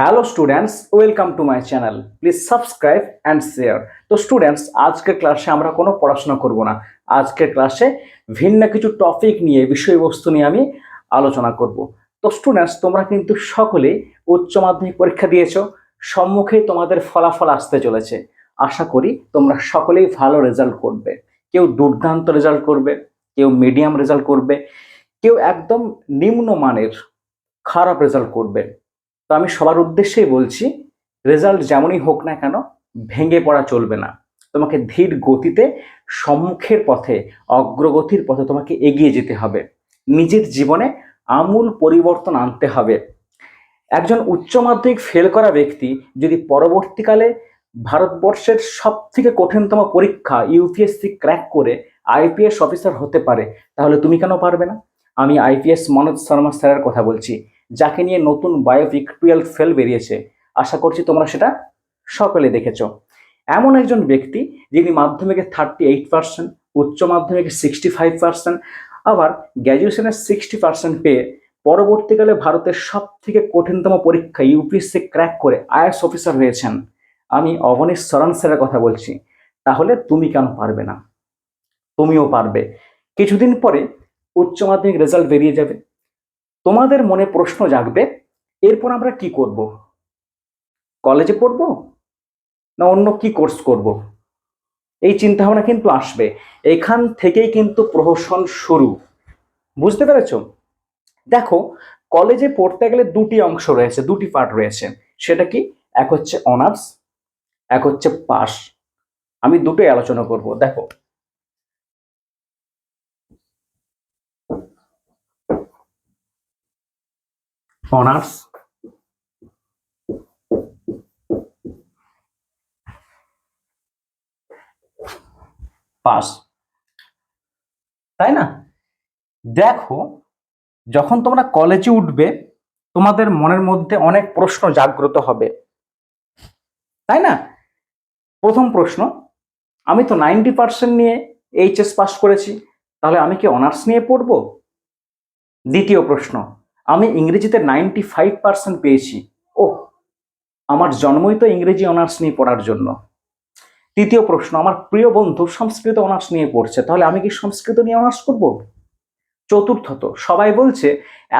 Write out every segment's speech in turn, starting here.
Hello students welcome to my channel please subscribe and share তো students আজকের ক্লাসে আমরা কোনো পড়াশোনা করব না। আজকের ক্লাসে ভিন্ন কিছু টপিক নিয়ে, বিষয়বস্তু নিয়ে আমি আলোচনা করব। তো স্টুডেন্টস তোমরা কিন্তু সকলেই উচ্চ মাধ্যমিক পরীক্ষা দিয়েছ। সম্মুখে তোমাদের ফলাফল আসতে চলেছে। আশা করি তোমরা সকলেই ভালো রেজাল্ট করবে। কেউ দুর্দান্ত রেজাল্ট করবে, কেউ মিডিয়াম রেজাল্ট করবে, কেউ একদম নিম্নমানের খারাপ রেজাল্ট করবে। তো আমি সবার উদ্দেশ্যেই বলছি রেজাল্ট যেমনই হোক না কেন, ভেঙে পড়া চলবে না। তোমাকে ধীর গতিতে সম্মুখের পথে, অগ্রগতির পথে তোমাকে এগিয়ে যেতে হবে। নিজের জীবনে আমূল পরিবর্তন আনতে হবে। একজন উচ্চ মাধ্যমিক ফেল করা ব্যক্তি যদি পরবর্তীকালে ভারতবর্ষের সব থেকে কঠিনতম পরীক্ষা ইউপিএসসি ক্র্যাক করে আইপিএস অফিসার হতে পারে, তাহলে তুমি কেন পারবে না? আমি আইপিএস মনোজ শর্মা স্যারের কথা বলছি। যাকে নিয়ে নতুন বায়োপিক টুয়েলভ ফেল বেরিয়েছে। আশা করছি তোমরা সেটা সকলে দেখেছ। এমন একজন ব্যক্তি যিনি মাধ্যমিকে থার্টি এইট পার্সেন্ট, উচ্চ মাধ্যমিকে সিক্সটি ফাইভ পার্সেন্ট, আবার গ্র্যাজুয়েশনের সিক্সটি পার্সেন্ট পেয়ে পরবর্তীকালে ভারতের সব থেকে কঠিনতম পরীক্ষা ইউপিএসসি ক্র্যাক করে আইএস অফিসার হয়েছেন। আমি অবনীশ সরণ স্যারের কথা বলছি। তাহলে তুমি কেন পারবে না? তুমিও পারবে। কিছুদিন পরে উচ্চ মাধ্যমিক রেজাল্ট বেরিয়ে যাবে। তোমাদের মনে প্রশ্ন জাগবে, এরপর আমরা কি করব? কলেজে পড়ব না অন্য কি কোর্স করব? এই চিন্তা ভাবনা কিন্তু আসবে। এখান থেকেই কিন্তু প্রহসন শুরু। বুঝতে পেরেছ? দেখো, কলেজে পড়তে গেলে দুটি অংশ রয়েছে, দুটি পার্ট রয়েছে। সেটা কি? এক হচ্ছে অনার্স, এক হচ্ছে পাস। আমি দুটোই আলোচনা করব। দেখো অনার্স। পাস। তাই না? দেখো, যখন তোমরা কলেজে উঠবে, তোমাদের মনের মধ্যে অনেক প্রশ্ন জাগ্রত হবে। তাই না? প্রথম প্রশ্ন, আমি তো নাইনটি পার্সেন্ট নিয়ে এইচএস পাস করেছি, তাহলে আমি কি অনার্স নিয়ে পড়ব? দ্বিতীয় প্রশ্ন আমি ইংরেজিতে নাইনটি ফাইভ পার্সেন্ট পেয়েছি। ও আমার জন্মই তো ইংরেজি অনার্স নিয়ে পড়ার জন্য। তৃতীয় প্রশ্ন, আমার প্রিয় বন্ধু সংস্কৃত অনার্স নিয়ে পড়ছে, তাহলে আমি কি সংস্কৃত নিয়ে অনার্স করব? চতুর্থত, সবাই বলছে,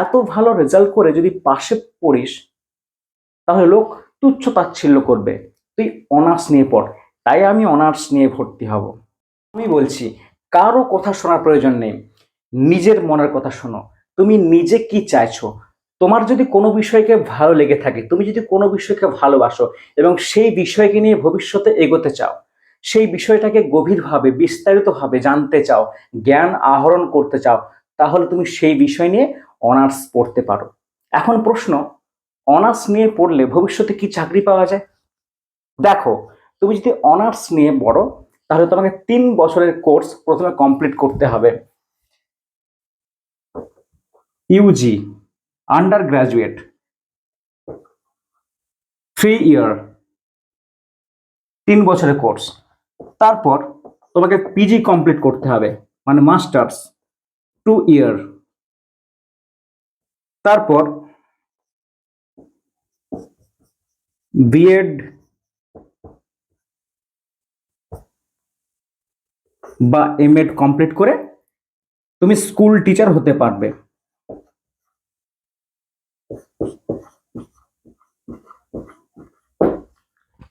এত ভালো রেজাল্ট করে যদি পাশে পড়িস, তাহলে লোক তুচ্ছ তাচ্ছিল্য করবে। তুই অনার্স নিয়ে পড়, তাই আমি অনার্স নিয়ে ভর্তি হব। আমি বলছি, কারও কথা শোনার প্রয়োজন নেই। নিজের মনের কথা শোনো। তুমি নিজে কি চাইছো? তোমার যদি কোনো বিষয়কে ভালো লেগে থাকে, তুমি যদি কোনো বিষয়কে ভালোবাসো এবং সেই বিষয়কে নিয়ে ভবিষ্যতে এগোতে চাও, সেই বিষয়টাকে গভীরভাবে, বিস্তারিতভাবে জানতে চাও, জ্ঞান আহরণ করতে চাও, তাহলে তুমি সেই বিষয় নিয়ে অনার্স পড়তে পারো। এখন প্রশ্ন, অনার্স নিয়ে পড়লে ভবিষ্যতে কি চাকরি পাওয়া যায়? দেখো, তুমি যদি অনার্স নিয়ে পড়ো, তাহলে তোমাকে তিন বছরের কোর্স প্রথমে কমপ্লিট করতে হবে। UG undergraduate three year তিন বছরের কোর্স তারপর তোমাকে পিজি কমপ্লিট করতে হবে মানে মাস্টার্স টু ইয়ার তারপর বিএড বা এমএড কমপ্লিট করে তুমি স্কুল টিচার হতে পারবে।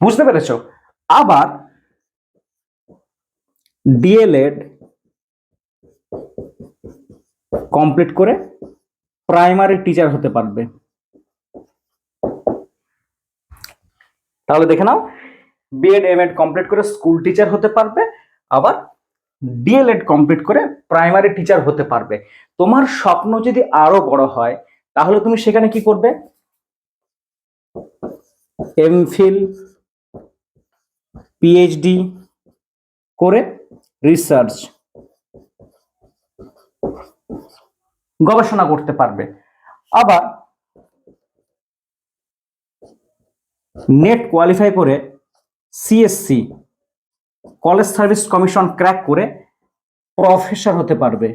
বুঝতে পেরেছ? আবার ডিএলএড কমপ্লিট করে প্রাইমারি টিচার হতে পারবে। তাহলে দেখে নাও বিএড এমএড কমপ্লিট করে স্কুল টিচার হতে পারবে, আবার ডিএলএড কমপ্লিট করে প্রাইমারি টিচার হতে পারবে। তোমার স্বপ্ন যদি আরও বড় হয়, তাহলে তুমি সেখানে কি করবে? এমফিল পিএইচডি করে রিসার্চ গবেষণা করতে পারবে। আবার নেট কোয়ালিফাই করে CSC college service commission crack করে প্রফেসর হতে পারবে।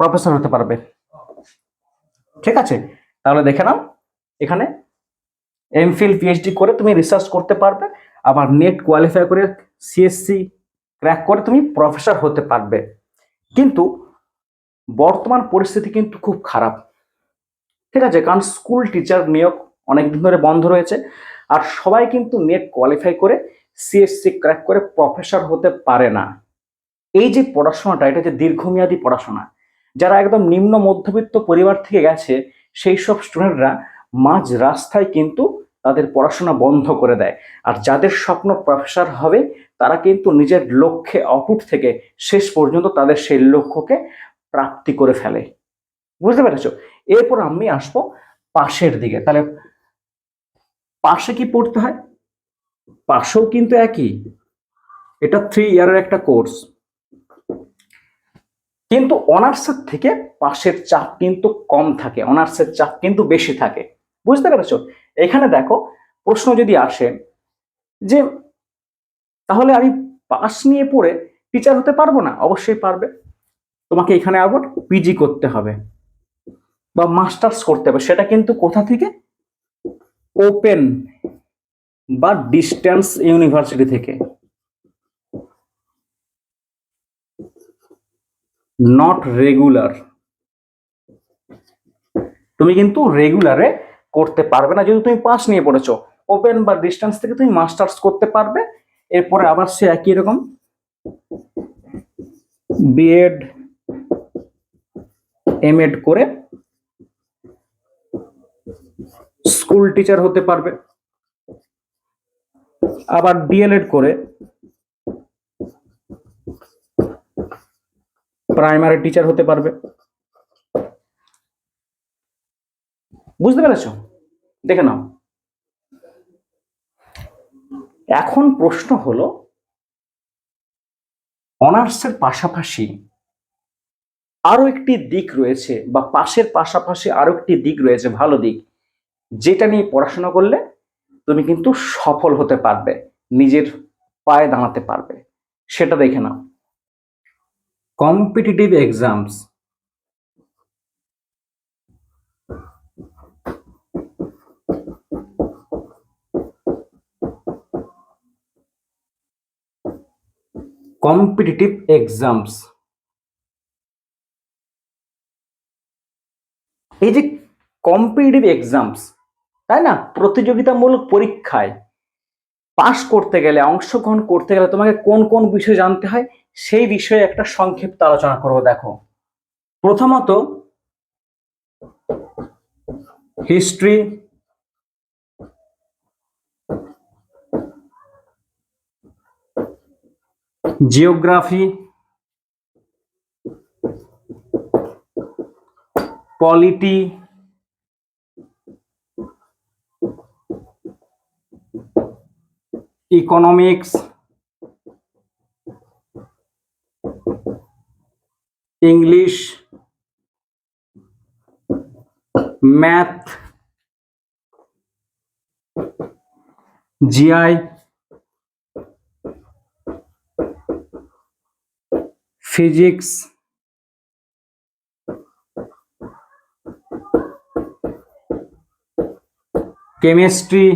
প্রফেসর হতে পারবে। ঠিক আছে? তাহলে দেখে নাও। এখানে এমফিল পিএইচডি করে তুমি রিসার্চ করতে পারবে, আবার নেট কোয়ালিফাই করে সিএসসি ক্র্যাক করে তুমি প্রফেসর হতে পারবে। কিন্তু বর্তমান পরিস্থিতি কিন্তু খুব খারাপ। ঠিক আছে, কারণ স্কুল টিচার নিয়োগ অনেকদিন ধরে বন্ধ রয়েছে, আর সবাই কিন্তু নেট কোয়ালিফাই করে সিএসসি ক্র্যাক করে প্রফেসর হতে পারে না। এই যে পড়াশোনাটা, এটা যে দীর্ঘমেয়াদী পড়াশোনা। যারা একদম নিম্ন মধ্যবিত্ত পরিবার থেকে গেছে, সেই সব স্টুডেন্টরা মাঝ রাস্তায় কিন্তু তাদের পড়াশোনা বন্ধ করে দেয়। আর যাদের স্বপ্ন প্রফেসর হবে, তারা কিন্তু নিজের লক্ষ্যে অটুট থেকে শেষ পর্যন্ত তাদের সেই লক্ষ্যকে প্রাপ্তি করে ফেলে। বুঝতে পেরেছ? এরপর আমি আসব পাশের দিকে। তাহলে পাশে কি পড়তে হয়? পাশেও কিন্তু একই। এটা থ্রি ইয়ারের একটা কোর্স কিন্তু অনার্সের থেকে পাশের চাপ কিন্তু কম থাকে। অনার্সের চাপ কিন্তু বেশি থাকে। বুঝতে পেরেছ? এখানে দেখো, প্রশ্ন যদি আসে যে, তাহলে আমি পাস নিয়ে পড়ে টিচার হতে পারব না? অবশ্যই পারবে। তোমাকে এখানে আবার পিজি করতে হবে বা মাস্টার্স করতে হবে। সেটা কিন্তু কোথা থেকে? ওপেন বা ডিস্টেন্স ইউনিভার্সিটি থেকে। নট রেগুলার তুমি কিন্তু রেগুলারে করতে পারবে না। যদি তুমি পাস নিয়ে পড়েছো ওপেন বা ডিস্টেন্স থেকে তুমি মাস্টার্স করতে পারবে। এরপরে আবার সে একই রকম বিএড এমএড করে স্কুল টিচার হতে পারবে। আবার ডিএলএড করে প্রাইমারি টিচার হতে পারবে। বুঝতে পেরেছ? দেখে নাও। এখন প্রশ্ন হলো, অনার্সের পাশাপাশি আরও একটি দিক রয়েছে বা পাশের পাশাপাশি আরও একটি দিক রয়েছে, ভালো দিক, যেটা নিয়ে পড়াশোনা করলে তুমি কিন্তু সফল হতে পারবে, নিজের পায়ে দাঁড়াতে পারবে। সেটা দেখে নাও। কম্পিটিটিভ এক্সামস কম্পিটিটিভ এক্সামস এই যে কম্পিটিটিভ এক্সামস তাই না? প্রতিযোগিতামূলক পরীক্ষায় পাশ করতে গেলে, অংশগ্রহণ করতে গেলে তোমাকে কোন কোন বিষয় জানতে হয়? সেই বিষয়ে একটা সংক্ষিপ্ত আলোচনা করব, দেখো। প্রথমত history geography polity economics English math GI physics. Chemistry.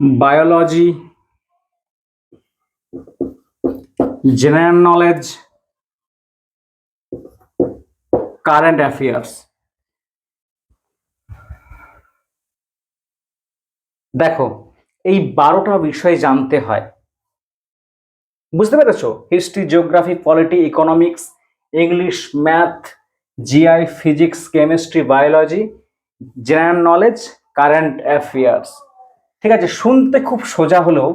Biology. General knowledge. Current affairs. দেখো এই বারোটা বিষয় জানতে হয়। বুঝতে পেরেছ? History geography polity economics English math GI physics chemistry biology general knowledge current affairs ঠিক আছে, শুনতে খুব সোজা হলেও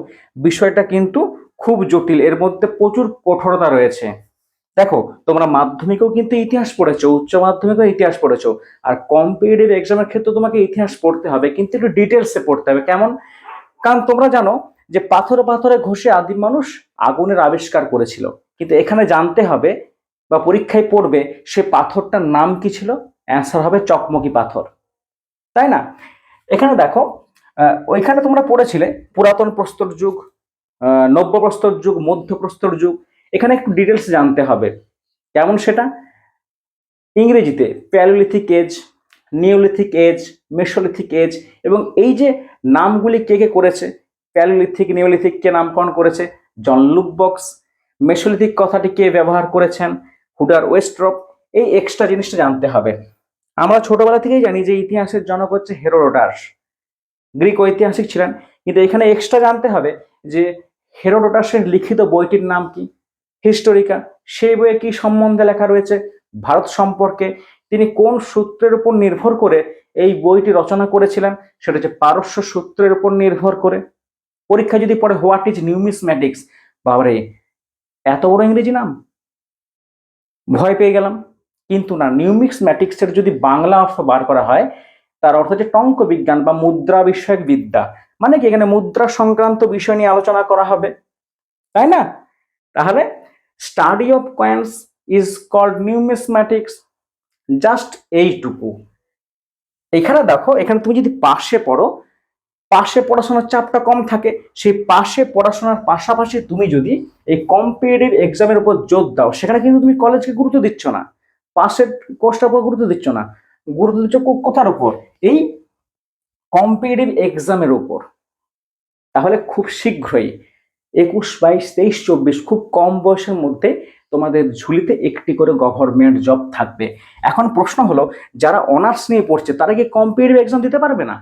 বিষয়টা কিন্তু খুব জটিল। এর মধ্যে প্রচুর কঠোরতা রয়েছে। দেখো, তোমরা মাধ্যমিকেও কিন্তু ইতিহাস পড়েছো, উচ্চ মাধ্যমিকেও ইতিহাস পড়েছো, আর কম্পিটিটিভ এক্সামের ক্ষেত্রে তোমাকে ইতিহাস পড়তে হবে, কিন্তু একটু ডিটেলসে পড়তে হবে। কেমন? কারণ তোমরা জানো যে পাথরে পাথরে ঘষে আদিম মানুষ আগুনের আবিষ্কার করেছিল। কিন্তু এখানে জানতে হবে বা পরীক্ষায় পড়বে সে পাথরটার নাম কি ছিল? অ্যান্সার হবে চকমকি পাথর। তাই না? এখানে দেখো ওইখানে তোমরা পড়েছিলে পুরাতন প্রস্তর যুগ নব্য প্রস্তর যুগ, মধ্য প্রস্তর যুগ। এখানে একটু ডিটেলস জানতে হবে। কেমন সেটা? ইংরেজিতে paleolithic age neolithic age mesolithic age এবং এই যে নামগুলি কে কে করেছে প্যালোলিথিক, নিওলিথিক কে নামকরণ করেছে। জন বক্স মেসোলিথিক কথাটি কে ব্যবহার করেছেন? হুডার ওয়েস্ট্রপ। এই এক্সট্রা জিনিসটা জানতে হবে। আমরা ছোটবেলা থেকেই জানি যে ইতিহাসের জনক হচ্ছে হেরোডোটাস। গ্রিক ঐতিহাসিক ছিলেন। কিন্তু এখানে এক্সট্রা জানতে হবে যে হেরোডোটাসের লিখিত বইটির নাম কি? হিস্টোরিকা। সেই বইয়ে কি সম্বন্ধে লেখা রয়েছে? ভারত সম্পর্কে। তিনি কোন সূত্রের উপর নির্ভর করে এই বইটি রচনা করেছিলেন? সেটা হচ্ছে পারস্য সূত্রের উপর নির্ভর করে। পরীক্ষা যদি পড়ে হোয়াট ইজ নিউমিসম্যাটিক্স বাবারে, এত বড় ইংরেজি নাম? ভয় পেয়ে গেলাম। কিন্তু না নিউমিক্স ম্যাটিক্সের যদি বাংলা অর্থ বার করা হয়, তার অর্থ হচ্ছে টঙ্ক বিজ্ঞান বা মুদ্রা বিষয়ক বিদ্যা। মানে কি, এখানে মুদ্রা সংক্রান্ত বিষয় নিয়ে আলোচনা করা হবে। তাই না? তাহলে study of coins is called numismatics just এইটুকু। এখানে দেখো, এখানে তুমি যদি পাশে পড়ো পাশে পড়াশোনার চাপটা কম থাকে, সেই পাশে পড়াশোনার পাশাপাশি তুমি যদি এই কম্পিটিটিভ এক্সামের উপর জোর দাও, সেখানে কিন্তু তুমি কলেজকে গুরুত্ব দিচ্ছ না। পাশের কোর্সটার উপর গুরুত্ব দিচ্ছ না। গুরুত্ব দিচ্ছ কোথার উপর? এই কম্পিটিটিভ এক্সামের উপর। তাহলে খুব শীঘ্রই একুশ, বাইশ, তেইশ, চব্বিশ খুব কম বয়সের মধ্যে তোমাদের ঝুলিতে একটি করে গভর্নমেন্ট জব থাকবে। এখন প্রশ্ন হলো, যারা অনার্স নিয়ে পড়ছে, তারা কি কম্পিটিটিভ এক্সাম দিতে পারবে না?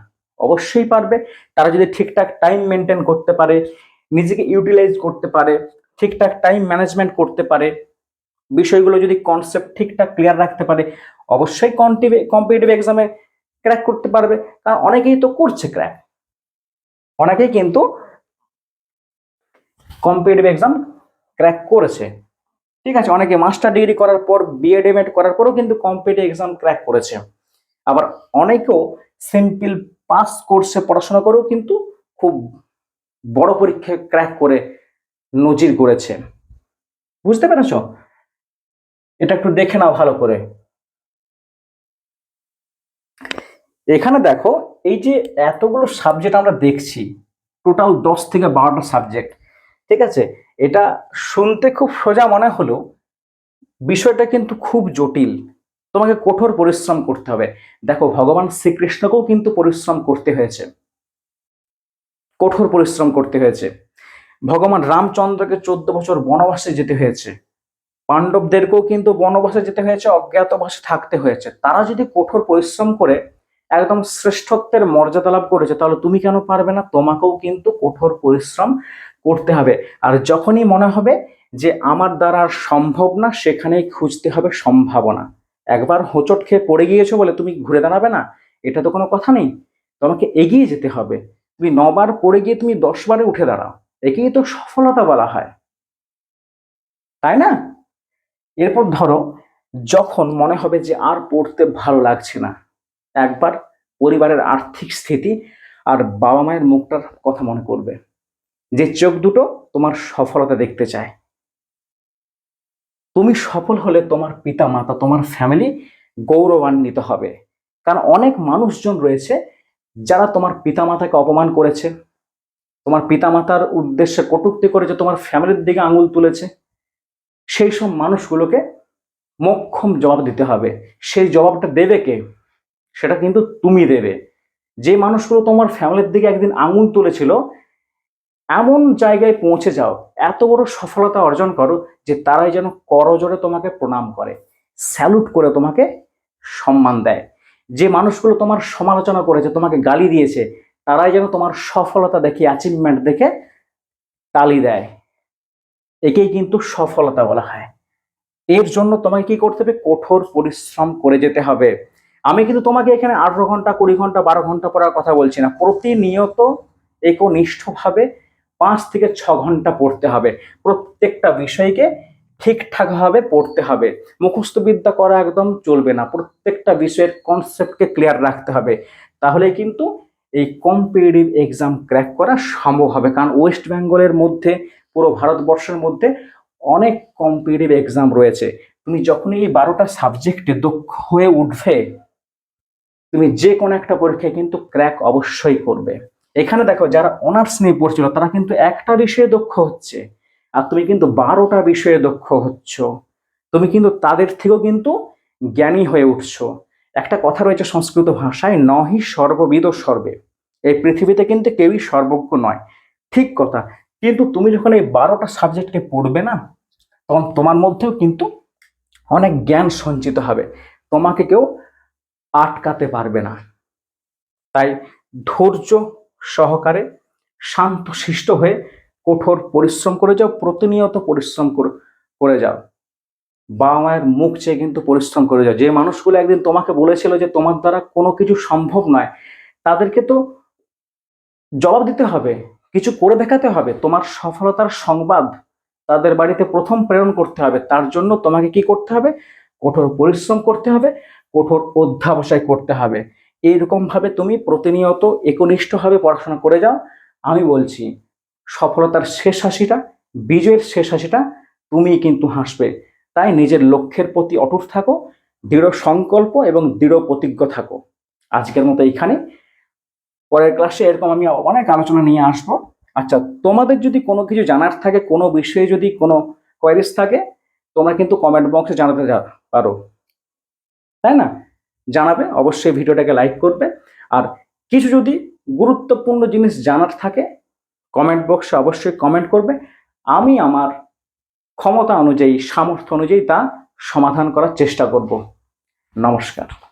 অবশ্যই পারবে। তারা যদি ঠিকঠাক টাইম মেনটেন করতে পারে, নিজেকে ইউটিলাইজ করতে পারে, ঠিকঠাক টাইম ম্যানেজমেন্ট করতে পারে, বিষয়গুলো যদি কনসেপ্ট ঠিকঠাক ক্লিয়ার রাখতে পারে, অবশ্যই কম্পিটিটিভ এক্সামে ক্র্যাক করতে পারবে। কারণ অনেকেই তো করছে ক্র্যাক অনেকেই কিন্তু কম্পিটিটিভ এক্সাম ক্র্যাক করেছে। ঠিক আছে, অনেকে মাস্টার ডিগ্রি করার পর বিএড এমএড করার পরও কিন্তু কম্পিটিটিভ এক্সাম ক্র্যাক করেছে। আবার অনেকেও সিম্পল পাস কোর্সে পড়াশোনা করেও কিন্তু খুব বড় পরীক্ষায় ক্র্যাক করে নজির গড়েছে। বুঝতে পেরেছ? এটা একটু দেখে নাও ভালো করে। এখানে দেখো, এই যে এতগুলো সাবজেক্ট আমরা দেখছি টোটাল দশ থেকে বারোটা সাবজেক্ট ঠিক আছে? এটা শুনতে খুব সোজা মনে হলেও বিষয়টা কিন্তু খুব জটিল। তোমাকে কঠোর পরিশ্রম করতে হবে। দেখো, ভগবান শ্রীকৃষ্ণকেও কিন্তু পরিশ্রম করতে হয়েছে। কঠোর পরিশ্রম করতে হয়েছে। ভগবান রামচন্দ্রকে চোদ্দ বছর বনবাসে যেতে হয়েছে। পাণ্ডবদেরকেও কিন্তু বনবাসে যেতে হয়েছে, অজ্ঞাতবাসে থাকতে হয়েছে। তারা যদি কঠোর পরিশ্রম করে, একদম শ্রেষ্ঠত্বের মর্যাদা লাভ করেছে, তাহলে তুমি কেন পারবে না? তোমাকেও কিন্তু কঠোর পরিশ্রম করতে হবে। আর যখনই মনে হবে যে আমার দ্বারা আর সম্ভব না, সেখানেই খুঁজতে হবে সম্ভাবনা। একবার হোঁচট খেয়ে পড়ে গিয়েছো বলে তুমি ঘুরে দাঁড়াবে না? এটা তো কোনো কথা নেই। তোমাকে এগিয়ে যেতে হবে। তুমি নবার পড়ে গিয়ে তুমি দশ বারে উঠে দাঁড়াও। একেই তো সফলতা বলা হয়। তাই না? এরপর ধরো, যখন মনে হবে যে আর পড়তে ভালো লাগছে না, একবার পরিবারের আর্থিক স্থিতি আর বাবা মায়ের মুখটার কথা মনে করবে যে চোখ দুটো তোমার সফলতা দেখতে চায়। তুমি সফল হলে তোমার পিতা মাতা তোমার ফ্যামিলি গৌরবান্বিত হবে। কারণ অনেক মানুষজন রয়েছে যারা তোমার পিতামাতাকে অপমান করেছে। তোমার পিতামাতার উদ্দেশ্যে কটুক্তি করেছে, তোমার ফ্যামিলির দিকে আঙুল তুলেছে। সেই সব মানুষগুলোকে মক্ষম জবাব দিতে হবে। সেই জবাবটা দেবে কে? সেটা কিন্তু তুমি দেবে। যে মানুষগুলো তোমার ফ্যামিলির দিকে একদিন আঙুল তুলেছিল এমন জায়গায় পৌঁছে যাও, এত বড় সফলতা অর্জন করো যে তারাই যেন করজোরে তোমাকে প্রণাম করে, স্যালুট করে তোমাকে সম্মান দেয়। যে মানুষগুলো তোমার সমালোচনা করেছে, তোমাকে গালি দিয়েছে, তারাই যেন তোমার সফলতা দেখে অ্যাচিভমেন্ট দেখে তালি দেয়। একেই কিন্তু সফলতা বলা হয়। এর জন্য তোমাকে কি করতে হবে? কঠোর পরিশ্রম করে যেতে হবে। আমি কিন্তু তোমাকে এখানে আঠারো ঘণ্টা, কুড়ি ঘণ্টা, বারো ঘণ্টা পড়ার কথা বলছি না। প্রতিনিয়ত একনিষ্ঠভাবে পাঁচ থেকে ছ ঘণ্টা পড়তে হবে। প্রত্যেকটা বিষয়কে ঠিকঠাকভাবে পড়তে হবে। মুখস্থ বিদ্যা করা একদম চলবে না। প্রত্যেকটা বিষয়ের কনসেপ্টকে ক্লিয়ার রাখতে হবে। তাহলে কিন্তু এই কম্পিটিটিভ এক্সাম ক্র্যাক করা সম্ভব হবে। কারণ ওয়েস্ট বেঙ্গলের মধ্যে, পুরো ভারতবর্ষের মধ্যে অনেক কম্পিটিটিভ এক্সাম রয়েছে। তুমি যখনই এই বারোটা সাবজেক্টে দক্ষ হয়ে উঠবে, তুমি যে কোনো একটা পরীক্ষায় কিন্তু ক্র্যাক অবশ্যই করবে। এখানে দেখো, যারা অনার্স নিয়ে পড়ছিল, তারা কিন্তু একটা বিষয়ে দক্ষ হচ্ছে, আর তুমি কিন্তু বারোটা বিষয়ে দক্ষ হচ্ছ। তুমি কিন্তু তাদের থেকেও কিন্তু জ্ঞানী হয়ে উঠছো। একটা কথা রয়েছে সংস্কৃত ভাষায়, নহি সর্ববিদ সর্বে। এই পৃথিবীতে কিন্তু কেউই সর্বজ্ঞ নয়। ঠিক কথা, কিন্তু তুমি যখন এই বারোটা সাবজেক্টে পড়বে না, তখন তোমার মধ্যেও কিন্তু অনেক জ্ঞান সঞ্চিত হবে। তোমাকে কেউ আটকাতে পারবে না। তাই ধৈর্য সহকারে শান্ত শিষ্ট হয়ে কঠোর পরিশ্রম করে যাও, প্রতিনিয়ত পরিশ্রম কর- করে যাও। বাবা মায়ের মুখ চেয়ে কিন্তু পরিশ্রম করে যাও। যে মানুষগুলো একদিন তোমাকে বলেছিল যে তোমার দ্বারা কোনো কিছু সম্ভব নয়, তাদেরকে তো জবাব দিতে হবে, কিছু করে দেখাতে হবে। তোমার সফলতার সংবাদ তাদের বাড়িতে প্রথম প্রেরণ করতে হবে। তার জন্য তোমাকে কি করতে হবে? কঠোর পরিশ্রম করতে হবে, কঠোর অধ্যাবসায় করতে হবে। এইরকম ভাবে তুমি প্রতিনিয়ত একনিষ্ঠভাবে পড়াশোনা করে যাও। আমি বলছি, সফলতার শেষ হাসিটা, বিজয়ের শেষ হাসিটা তুমি কিন্তু হাসবে। তাই নিজের লক্ষ্যের প্রতি অটুট থাকো, দৃঢ় সংকল্প এবং দৃঢ় প্রতিজ্ঞ থাকো। আজকের মতো এইখানে। পরের ক্লাসে এরকম আমি অনেক আলোচনা নিয়ে আসব। আচ্ছা তোমাদের যদি কোনো কিছু জানার থাকে, কোনো বিষয়ে যদি কোনো কোয়ারিজ থাকে, তোমরা কিন্তু কমেন্ট বক্সে জানাতে পারো। তাই না? জানাবে, অবশ্যই ভিডিওটাকে লাইক করবে। আর কিছু যদি গুরুত্বপূর্ণ জিনিস জানার থাকে কমেন্ট বক্সে অবশ্যই কমেন্ট করবে। আমি আমার ক্ষমতা অনুযায়ী, সামর্থ্য অনুযায়ী তা সমাধান করার চেষ্টা করব। নমস্কার।